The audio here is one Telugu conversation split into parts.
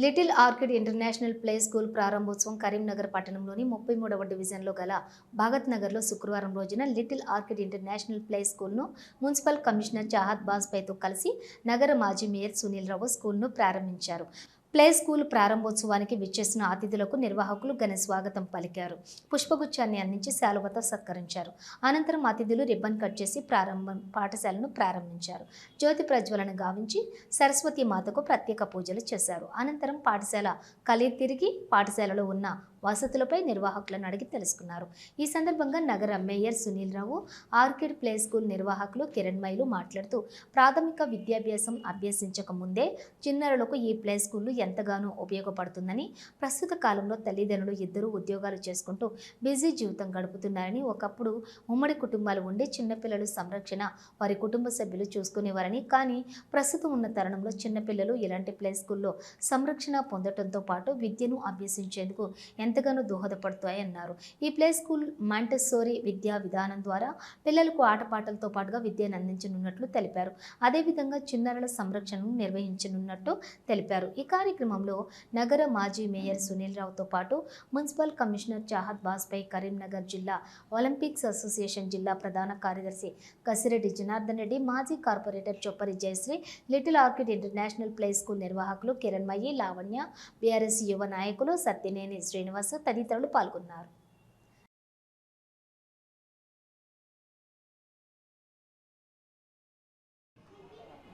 Little orchid international play school ప్రారంభోత్సవం కరీంనగర్ పట్టణంలోని ముప్పై మూడవ డివిజన్లో గల భగత్ నగర్లో శుక్రవారం రోజున లిటిల్ ఆర్కిడ్ ఇంటర్నేషనల్ ప్లే స్కూల్ను మున్సిపల్ కమిషనర్ చాహద్ బాజ్పైతో కలిసి నగర మాజీ మేయర్ సునీల్ రావు స్కూల్ను ప్రారంభించారు. ప్లే స్కూల్ ప్రారంభోత్సవానికి విచ్చేసిన అతిథులకు నిర్వాహకులు ఘన స్వాగతం పలికారు. పుష్పగుచ్చాన్ని అందించి శాలువతో సత్కరించారు. అనంతరం అతిథులు రిబ్బన్ కట్ చేసి ప్రారంభం పాఠశాలను ప్రారంభించారు. జ్యోతి ప్రజ్వలన గావించి సరస్వతి మాతకు ప్రత్యేక పూజలు చేశారు. అనంతరం పాఠశాల కలి తిరిగి పాఠశాలలో ఉన్న వసతులపై నిర్వాహకులను అడిగి తెలుసుకున్నారు. ఈ సందర్భంగా నగర mayor Sunil Rao orchid play school నిర్వాహకులు కిరణ్ మైలు మాట్లాడుతూ ప్రాథమిక విద్యాభ్యాసం అభ్యసించక ముందే చిన్నారులకు ఈ ప్లే స్కూల్ ఎంతగానో ఉపయోగపడుతుందని ప్రస్తుత కాలంలో తల్లిదండ్రులు ఇద్దరు ఉద్యోగాలు చేసుకుంటూ బిజీ జీవితం గడుపుతున్నారని ఒకప్పుడు ఉమ్మడి కుటుంబాలు ఉండి చిన్నపిల్లలు సంరక్షణ వారి కుటుంబ సభ్యులు చూసుకునేవారని కానీ ప్రస్తుతం ఉన్న తరుణంలో చిన్నపిల్లలు ఇలాంటి ప్లే స్కూల్లో సంరక్షణ పొందడంతో పాటు విద్యను అభ్యసించేందుకు ఎంతగానో దోహదపడుతాయన్నారు ఈ ప్లే స్కూల్ మాంటెస్సోరీ విద్యా విధానం ద్వారా పిల్లలకు ఆటపాటలతో పాటుగా విద్యను అందించనున్నట్లు తెలిపారు. అదేవిధంగా చిన్నారుల సంరక్షణను నిర్వహించనున్నట్టు తెలిపారు. ఈ కార్యక్రమంలో నగర మాజీ మేయర్ సునీల్ రావుతో పాటు మున్సిపల్ కమిషనర్ చాహద్ బాజ్పేయి కరీంనగర్ జిల్లా ఒలింపిక్స్ అసోసియేషన్ జిల్లా ప్రధాన కార్యదర్శి కసిరెడ్డి జనార్దన్ రెడ్డి మాజీ corporator Choppari Jayashree little orchid international play school నిర్వాహకులు కిరణ్మయ్యి లావణ్య బీఆర్ఎస్ యువ నాయకులు సత్యనేని శ్రీనివాస్ తదితరులు పాల్గొన్నారు.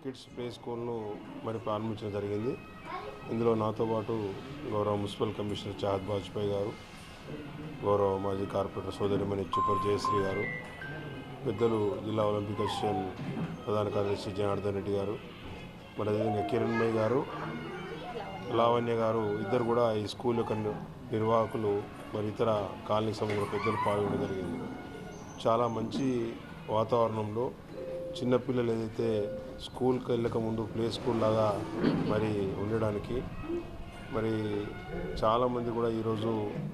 కిడ్స్ ప్లే స్కూల్ను మరి ప్రారంభించడం జరిగింది. ఇందులో నాతో పాటు గౌరవ మున్సిపల్ కమిషనర్ చాహద్ వాజ్పేయి గారు గౌరవ మాజీ కార్పొరేటర్ సోదరిమణి చుప్పర్ జయశ్రీ గారు పెద్దలు జిల్లా ఒలింపిక్ అసోసియేషన్ ప్రధాన కార్యదర్శి జనార్దన్ రెడ్డి గారు మరి అదేవిధంగా కిరణ్మయ్య గారు లావణ్య గారు ఇద్దరు కూడా ఈ స్కూల్ యొక్క నిర్వాహకులు మరి ఇతర కాలనీకి సంబంధించిన పెద్దలు పాల్గొనడం జరిగింది. చాలా మంచి వాతావరణంలో చిన్నపిల్లలు ఏదైతే స్కూల్కి వెళ్ళక ముందు ప్లే స్కూల్ లాగా మరి ఉండడానికి మరి చాలామంది కూడా ఈరోజు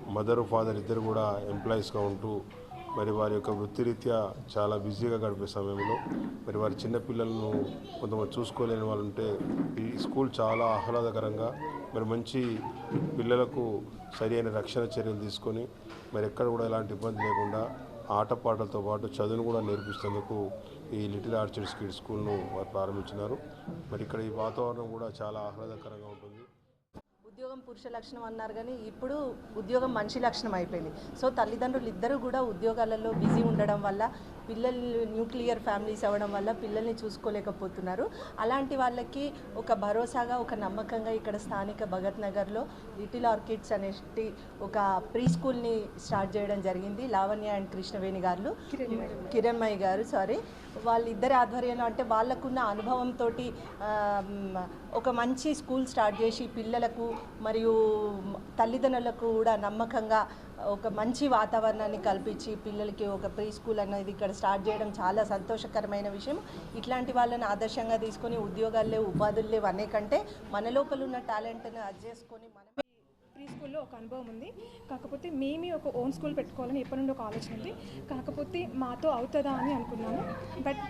మదర్ ఫాదర్ ఇద్దరు కూడా ఎంప్లాయీస్గా ఉంటూ మరి వారి యొక్క వృత్తిరీత్యా చాలా బిజీగా గడిపే సమయంలో మరి వారి చిన్నపిల్లలను కొంతమంది చూసుకోలేని వాళ్ళు ఉంటే ఈ స్కూల్ చాలా ఆహ్లాదకరంగా మరి మంచి పిల్లలకు సరి అయిన రక్షణ చర్యలు తీసుకొని మరి ఎక్కడ కూడా ఎలాంటి ఇబ్బంది లేకుండా ఆటపాటలతో పాటు చదువును కూడా నేర్పిస్తేందుకు ఈ లిటిల్ ఆర్చర్స్ కిడ్ స్కూల్ను వారు ప్రారంభించినారు. మరి ఇక్కడ ఈ వాతావరణం కూడా చాలా ఆహ్లాదకరంగా ఉంటుంది. పురుష లక్షణం అన్నారు కానీ ఇప్పుడు ఉద్యోగం మనిషి లక్షణం అయిపోయింది. సో తల్లిదండ్రులు ఇద్దరు కూడా ఉద్యోగాలలో బిజీ ఉండడం వల్ల పిల్లలు న్యూక్లియర్ ఫ్యామిలీస్ అవ్వడం వల్ల పిల్లల్ని చూసుకోలేకపోతున్నారు. అలాంటి వాళ్ళకి ఒక భరోసాగా ఒక నమ్మకంగా ఇక్కడ స్థానిక భగత్ నగర్లో లిటిల్ ఆర్కిడ్స్ అనేటి ఒక ప్రీ స్కూల్ని స్టార్ట్ చేయడం జరిగింది. లావణ్య అండ్ కృష్ణవేణి గారు. కిరణ్మయ్య గారు సారీ. వాళ్ళిద్దరి ఆధ్వర్యంలో అంటే వాళ్ళకున్న అనుభవంతో ఒక మంచి స్కూల్ స్టార్ట్ చేసి పిల్లలకు మరియు తల్లిదండ్రులకు కూడా నమ్మకంగా ఒక మంచి వాతావరణాన్ని కల్పించి పిల్లలకి ఒక ప్రీ స్కూల్ అనేది ఇక్కడ స్టార్ట్ చేయడం చాలా సంతోషకరమైన విషయం. ఇట్లాంటి వాళ్ళని ఆదర్శంగా తీసుకొని ఉద్యోగాలు లేవు ఉపాధులు లేవు అనే కంటే మన లోపల ఉన్న టాలెంట్ని అది చేసుకొని మనమే ప్రీ స్కూల్లో ఒక అనుభవం ఉంది. కాకపోతే మేమే ఒక ఓన్ స్కూల్ పెట్టుకోవాలని ఎప్పటి నుండి ఒక ఆలోచన ఉంది. కాకపోతే మాతో అవుతుందా అని అనుకున్నాము బట్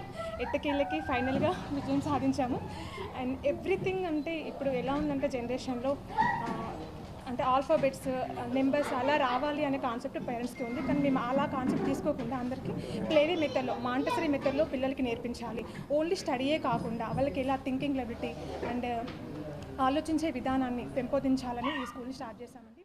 ఎట్టకేళ్ళకి ఫైనల్గా విజయం సాధించాము. అండ్ ఎవ్రీథింగ్ అంటే ఇప్పుడు ఎలా ఉందంటే జనరేషన్లో అంటే ఆల్ఫాబెట్స్ నెంబర్స్ అలా రావాలి అనే కాన్సెప్ట్ పేరెంట్స్కి ఉంది. కానీ మేము అలా కాన్సెప్ట్ తీసుకోకుండా అందరికీ ప్లేవే మెథడ్లో మాంటసరీ మెథడ్లో పిల్లలకి నేర్పించాలి. ఓన్లీ స్టడీయే కాకుండా వాళ్ళకి ఎలా థింకింగ్ లెబిలిటీ అండ్ ఆలోచించే విధానాన్ని పెంపొందించాలని ఈ స్కూల్ని స్టార్ట్ చేశామండి.